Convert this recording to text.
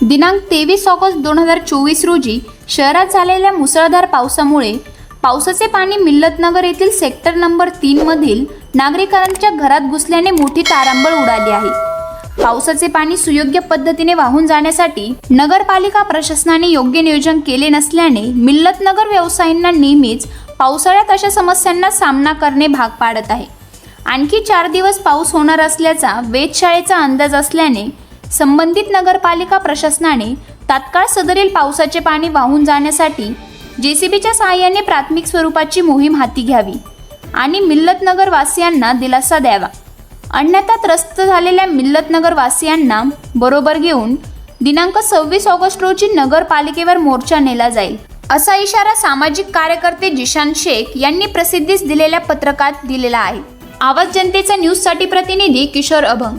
दिनांक तेवीस ऑगस्ट दोन हजार चोवीस रोजी शहरात झालेल्या मुसळधार पावसामुळे पावसाचे पाणी मिल्लतनगर येथील सेक्टर नंबर तीन मधील नागरिकांच्या घरात घुसल्याने मोठी तारांबळ उडाली आहे. पावसाचे पाणी सुयोग्य पद्धतीने वाहून जाण्यासाठी नगरपालिका प्रशासनाने योग्य नियोजन केले नसल्याने मिल्लतनगर व्यवसायींना नेहमीच पावसाळ्यात अशा समस्यांना सामना करणे भाग पाडत आहे. आणखी चार दिवस पाऊस होणार असल्याचा वेधशाळेचा अंदाज असल्याने संबंधित नगरपालिका प्रशासनाने तात्काळ सदरील पावसाचे पाणी वाहून जाण्यासाठी जेसीबीच्या सहाय्याने प्राथमिक स्वरूपाची मोहीम हाती घ्यावी आणि मिल्लतनगर वासियांना दिलासा द्यावा. अन्यथा त्रस्त झालेल्या मिल्लतनगर वासियांना बरोबर घेऊन दिनांक सव्वीस ऑगस्ट रोजी नगरपालिकेवर मोर्चा नेला जाईल. असा इशारा सामाजिक कार्यकर्ते जिशान शेख यांनी प्रसिद्धीस दिलेल्या पत्रकात दिलेला आहे. आवाज जनतेचा न्यूजसाठी प्रतिनिधी किशोर अभंग.